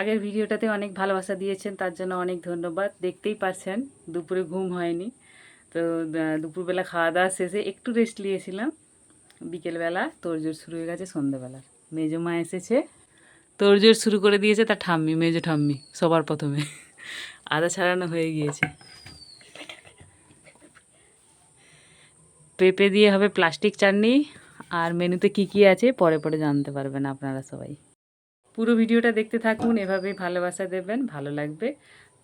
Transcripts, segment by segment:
আগের ভিডিওটাতে অনেক ভালোবাসা দিয়েছেন, তার জন্য অনেক ধন্যবাদ। দেখতেই পারছেন, দুপুরে ঘুম হয়নি। তো দুপুরবেলা খাওয়া দাওয়া শেষে একটু রেস্ট নিয়েছিলাম। বিকেলবেলা তোড়জোড় শুরু হয়ে গেছে সন্ধ্যেবেলা মেজো মা এসেছে, তোড়জোড় শুরু করে দিয়েছে তার ঠাম্মি, মেজো ঠাম্মি, সবার প্রথমে। আদা ছাড়ানো হয়ে গিয়েছে। পেঁপে দিয়ে হবে প্লাস্টিক চাটনি, আর মেনুতে কি কি আছে পরে পরে জানতে পারবেন আপনারা সবাই। পুরো ভিডিওটা দেখতে থাকুন, এভাবেই ভালোবাসা দেবেন, ভালো লাগবে।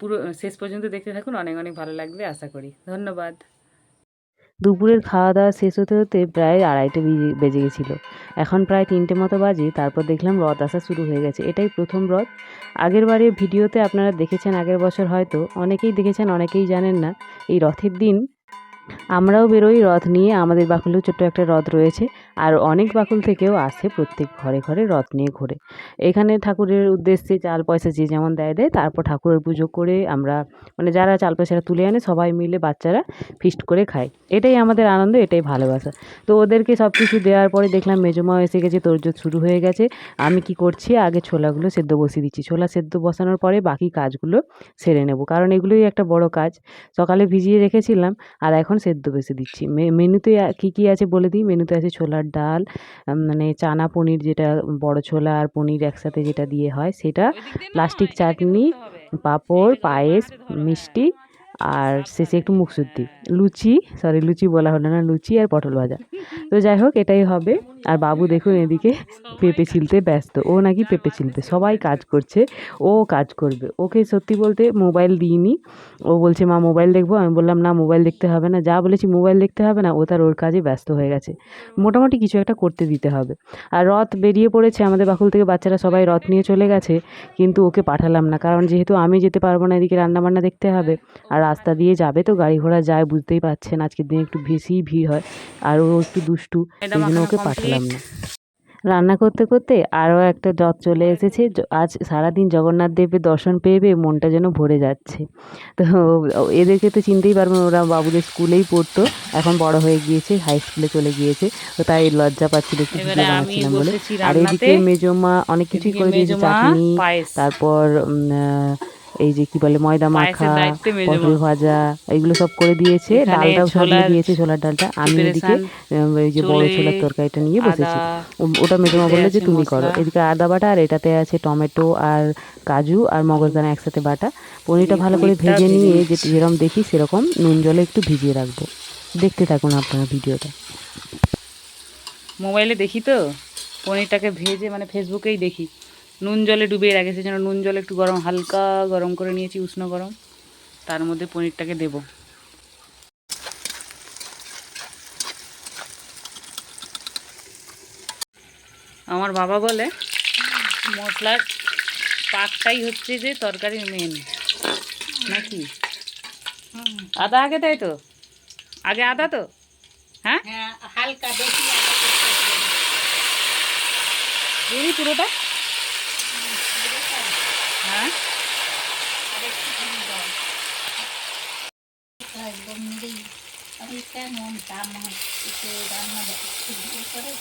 পুরো, শেষ পর্যন্ত দেখতে থাকুন, অনেক অনেক ভালো লাগবে, আশা করি। ধন্যবাদ। দুপুরের খাওয়া দাওয়া শেষ হতে হতে প্রায় আড়াইটে বেজে- গেছিল। এখন প্রায় তিনটে মতো বাজে, তারপর দেখলাম রথ আসা শুরু হয়ে গেছে। এটাই প্রথম রথ। আগের বারে ভিডিওতে আপনারা দেখেছেন, আগের বছর হয়তো, অনেকেই দেখেছেন, অনেকেই জানেন না, এই রথের দিন আমরাও বেরোই, রথ নিয়ে আমাদের বাকুলেও ছোট্ট একটা রথ রয়েছে। আর অনেক বাকুল থেকেও আসে প্রত্যেক ঘরে ঘরে রথ নিয়ে ঘোরে। এখানে ঠাকুরের উদ্দেশ্যে চাল পয়সা যে যেমন দেয় দেয়, তারপর ঠাকুরের পুজো করে আমরা মানে যারা চাল পয়সাটা তুলে আনে, সবাই মিলে বাচ্চারা ফিস্ট করে খায়। এটাই আমাদের আনন্দ, এটাই ভালোবাসা। তো ওদেরকে সব কিছু দেওয়ার পরে দেখলাম মেজমা এসে গেছে তোরজোর শুরু হয়ে গেছে। আমি কি করছি, আগে ছোলাগুলো সেদ্ধ বসিয়ে দিচ্ছি। ছোলা সেদ্ধ বসানোর পরে বাকি কাজগুলো সেরে নেব, কারণ এগুলোই একটা বড় কাজ। সকালে ভিজিয়ে রেখেছিলাম, আর এখন সেদ্ধ বেসে দিচ্ছি। মেনুতে কী কী আছে বলে দিই? মেনুতে আছে ছোলার ডাল মানে চানা পনির যেটা বড় ছোলা আর পনির একসাথে যেটা দিয়ে হয় সেটা প্লাস্টিক চাটনি পাঁপড় পায়েস মিষ্টি আর শেষে একটু মুখসুদ্দি লুচি সরি লুচি বলা হলো না লুচি আর পটল ভাজা। তো যাই হোক এটাই হবে। আর বাবু দেখুন এদিকে পেঁপে ছিলতে ব্যস্ত। ও নাকি পেঁপে ছিলতে। সবাই কাজ করছে। ও কাজ করবে। ওকে সত্যি বলতে মোবাইল দিইনি। ও বলছে মা মোবাইল দেখব? আমি বললাম না মোবাইল দেখতে হবে না। যা বলেছি মোবাইল দেখতে হবে না। ও তার ওর কাজে ব্যস্ত হয়ে গেছে। মোটামুটি কিছু একটা করতে দিতে হবে। আর রথ বেরিয়ে পড়েছে। আমাদের বাকুল থেকে বাচ্চারা সবাই রথ নিয়ে চলে গেছে। কিন্তু ওকে পাঠালাম না। কারণ যেহেতু আমি যেতে পারব না এদিকে রান্নাবান্না দেখতে হবে। আর রাস্তা দিয়ে যাবে তো গাড়ি ঘোড়া যায় বুঝতেই পারছেন। আজকের দিনে একটু বেশিই ভিড় হয়। আর ও একটু দুষ্টু। জন্য ওকে পাঠালাম। না। রান্না করতে করতে আরও একটা রথ চলে এসেছে। আজ সারাদিন জগন্নাথ দেবের দর্শন পেয়ে পেয়ে মনটা যেন ভরে যাচ্ছে। তো এদেরকে তো চিনতেই পারবেন ওরা বাবুদের স্কুলেই পড়তো এখন বড় হয়ে গিয়েছে হাই স্কুলে চলে গিয়েছে। তো তাই লজ্জা পাচ্ছিল বানাচ্ছিলাম বলে। আর। এদিকে মেজমা অনেক কিছুই করে দিয়েছে চাটনি তারপর এই যে কি বলে ময়দা মাখা পটল ভাজা এগুলো সব করে দিয়েছে। ডালটাও সাজিয়ে দিয়েছে ছোলার ডালটা। আমি এদিকে এই যে বড় ছোলার তরকারিটা নিয়ে বসেছি। ওটা মেজমা বলল যে তুমি করো। এদিকে আদা বাটা আর এটাতে আছে টমেটো আর কাজু আর মগজদানা একসাথে বাটা। পনিরটা ভালো করে ভেজে ভেজে নিয়ে যে যেরকম দেখি সেরকম নুন জলে একটু ভিজিয়ে রাখব। দেখতে থাকুন আপনারা ভিডিওটা। মোবাইলে দেখি তো? পনিরটাকে ভেজে মানে ফেসবুকেই দেখি। নুন জলে ডুবিয়ে রাখে সেজন্য নুন জলে একটু গরম হালকা গরম করে নিয়েছি উষ্ণ গরম। তার মধ্যে পনিরটাকে দেবো। আমার বাবা বলে মশলার পাকটাই হচ্ছে যে তরকারির মেন নাকি? আদা আগে তাই তো? আগে আদা তো? হ্যাঁ? হ্যাঁ হালকা বেশি পুরোটা হ্যাঁ একদম নেই। আমি কেমন দাম একটু রান্না একটু দিয়ে করে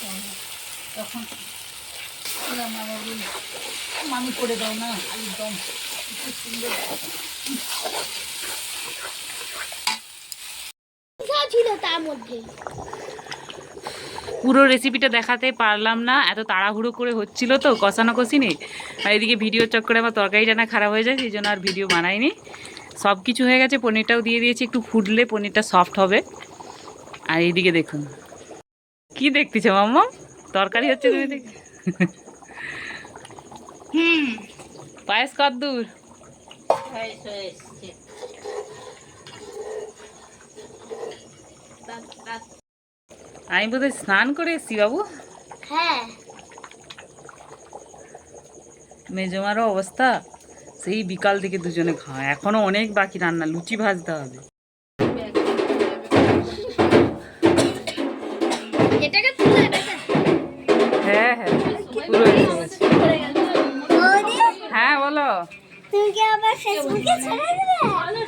তখন মামি করে দাও না একদম সুন্দর ছিল তার মধ্যে। পুরো রেসিপিটা দেখাতে পারলাম না এত তাড়াহুড়ো করে হচ্ছিল তো কষানো কষিনি। আর এদিকে ভিডিও চক্করে আমার তরকারিটা না খারাপ হয়ে যায় সেই জন্য আর ভিডিও বানাইনি। সব কিছু হয়ে গেছে পনিরটাও দিয়ে দিয়েছি একটু ফুটলে পনিরটা সফট হবে। আর এইদিকে দেখুন কি দেখতেছো মাম্মা? তরকারি হচ্ছে তুমি দেখ হুম। পায়েস কত দূর? হয়েছে হয়েছে আমি বোধহয় স্নান করে এসছি বাবু। হ্যাঁ। মেজমারও অবস্থা। সেই বিকাল থেকে দুজনে খাওয়া। এখনও অনেক বাকি রান্না লুচি ভাজতে হবে। হ্যাঁ হ্যাঁ। পুরো হ্যাঁ বলো।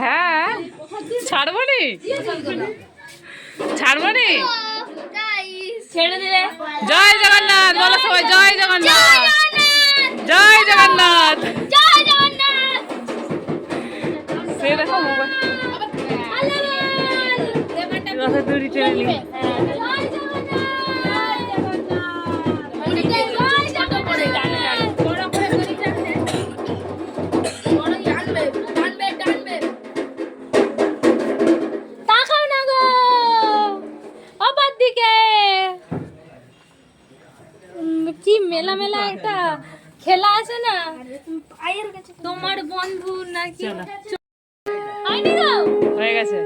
হ্যাঁ। ছাড়বো নি? ছাড়বো নি? ছেড়ে দিলে। জয় জগন্নাথ বলো সবাই জয় জগন্নাথ! জয় জগন্নাথ! ছেড়ে দেখো মোবাইল। রথের দড়ি টেনে নি কি মেলা একটা খেলা আছে না? তোমার বন্ধু নাকি? হয়ে গেছে।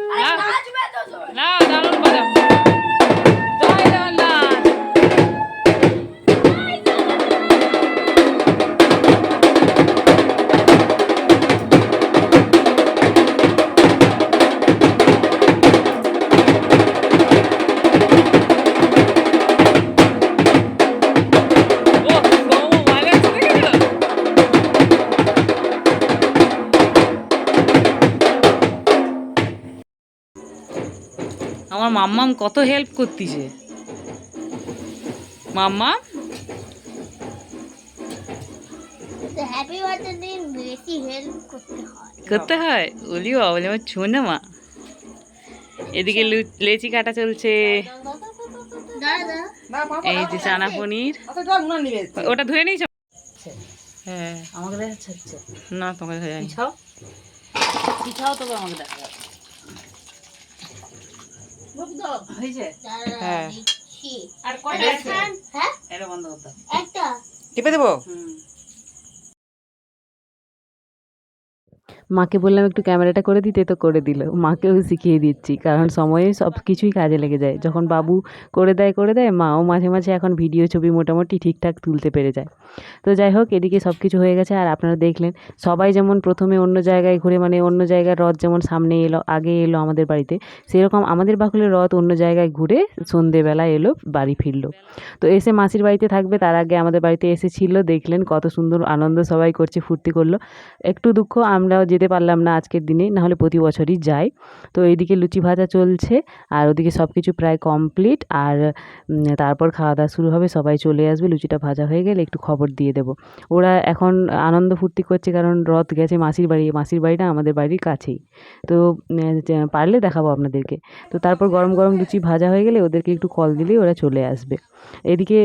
না। দারুণ বাজাও মাম্মাম কত হেল্প করতিছে? মাম্মা? করতে হয়। হয়? বলিও বলে আমার ছোনা মা। এদিকে লু- লেচি কাটা চলছে। এই যে চানা পনির। ওটা ধুয়ে নিয়েছ? হ্যাঁ আমাকে দেখাচ্ছে। না তোমাকে ধুয়ে যায়নি। পিছাও পিছাও তবে আমাকে দেখা যাচ্ছে হ্যাঁ। হ্যাঁ? এটা বন্ধ করতে একটা। টিপে দেবো? মাকে বললাম, একটু ক্যামেরাটা করে দিতে। তো করে দিল। মাকেও শিখিয়ে দিচ্ছি, কারণ সময়ে সব কিছুই কাজে লেগে যায়। যখন বাবু করে দেয় করে দেয়, মাও মাঝে মাঝে এখন ভিডিও ছবি মোটামুটি ঠিকঠাক তুলতে পেরে যায়। তো যাই হোক, এদিকে সব কিছু হয়ে গেছে। আর আপনারা দেখলেন, সবাই যেমন প্রথমে অন্য জায়গায় ঘুরে মানে অন্য জায়গার রথ যেমন সামনে এলো, আগে এলো আমাদের বাড়িতে, সেরকম আমাদের বাকুলের রথ অন্য জায়গায় ঘুরে সন্ধেবেলা এলো, বাড়ি ফিরলো। তো এসে মাসির বাড়িতে থাকবে, তার আগে আমাদের বাড়িতে এসেছিল, দেখলেন কত সুন্দর আনন্দ সবাই করছে, ফুর্তি করল। একটু দুঃখ, আমরাও যেতে পারলাম না আজকের দিনে, নাহলে প্রতি বছরই যাই। তো এইদিকে লুচি ভাজা চলছে, আর ওদিকে সব কিছু প্রায় কমপ্লিট আর তারপর খাওয়া দাওয়া শুরু হবে, সবাই চলে আসবে, লুচিটা ভাজা হয়ে গেলে একটু খবর দিয়ে দেবো। ওরা এখন আনন্দ ফুর্তি করছে, কারণ রথ গেছে মাসির বাড়ি, মাসির বাড়িটা আমাদের বাড়ির কাছেই। তো পারলে দেখাবো আপনাদেরকে। তো তারপর গরম গরম লুচি ভাজা হয়ে গেলে ওদেরকে একটু কল দিলেই ওরা চলে আসবে। এদিকে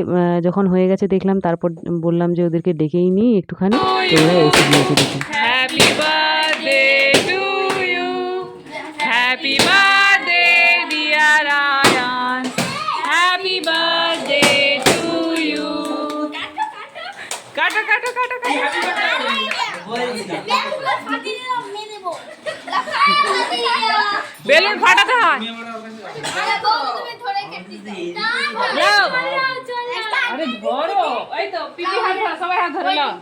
যখন হয়ে গেছে দেখলাম, তারপর বললাম যে ওদেরকে ডেকেই নিই একটুখানি। ওরা এসে দিয়েছে দেখুন happy birthday dear Ayan happy birthday to you কাটো কাটো কাটো কাটো বেলুন ফাটাতে হয়। যাও। আরে ধরো। এই তো পিপি হাত ধরো সবাই হাত ধরে নাও।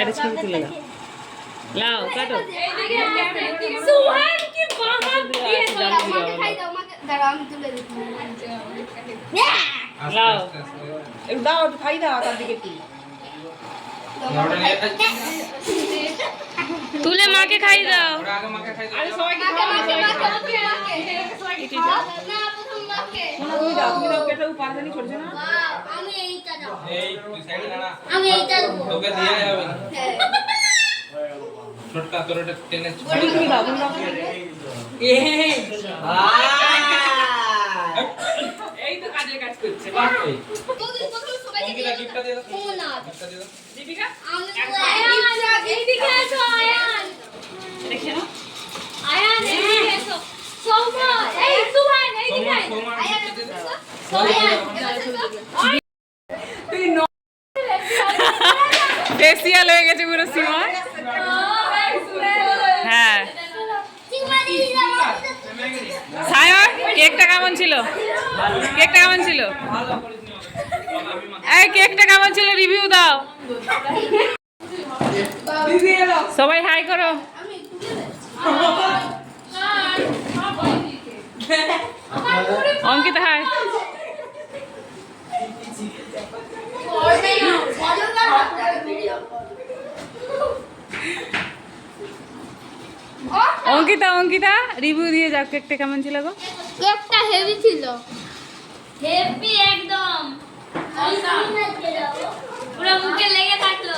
এটা ছবি তুলে নাও লাও কাটো। সুহান কি বাবা দিয়ে লাও দাও খাই দাও তার দিকে তুলে মাকে খাই দাও। আমি এইটা দাও আমি এইটা দেবো তোকে দিয়ে যাবে। না ছোটকা তোর এটা টেনে তুমি তুমি দাও তুমি দাও এ এই তো কাজের কাজ করছে বাহ অঙ্কিতা গিফটটা দিয়ে দাও গিফটটা দিয়ে দাও দীপিকা আয়ান এইদিকে এসো আয়ান দেখে নাও আয়ান এইদিকে এসো সৌম্য এই সুহান এইদিকে আয়ান গিফটটা সোয়ান তুই ন ফেসিয়াল হয়ে গেছে পুরো সীমা হ্যাঁ চিংড়ি যাব সায়ন কেকটা কেমন ছিল? কেকটা কেমন ছিল? এই কেকটা কেমন ছিল? রিভিউ দাও। সবাই হাই করো। অঙ্কিতা, হাই। অঙ্কিতা অঙ্কিতা, রিভিউ দিয়ে যাও, কেকটা কেমন ছিল গো? কেকটা হেভি ছিল। হেভি একদম। পুরো মুখে লেগে থাকল।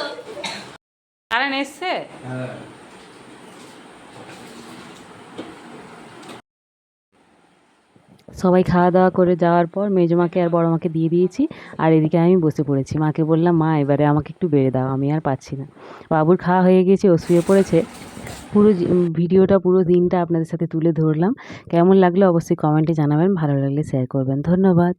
কারণ এসছে? হ্যাঁ। সবাই খাওয়া দাওয়া করে যাওয়ার পর মেজমাকে আর বড় মাকে দিয়ে দিয়েছি আর এদিকে আমি বসে পড়েছি। মাকে বললাম মা এবারে আমাকে একটু বেড়ে দাও আমি আর পাচ্ছি না। বাবুর খাওয়া হয়ে গেছে ও শুয়ে পড়েছে। পুরো ভিডিওটা পুরো দিনটা আপনাদের সাথে তুলে ধরলাম। কেমন লাগল অবশ্যই কমেন্টে জানাবেন, ভালো লাগলে শেয়ার করবেন। ধন্যবাদ।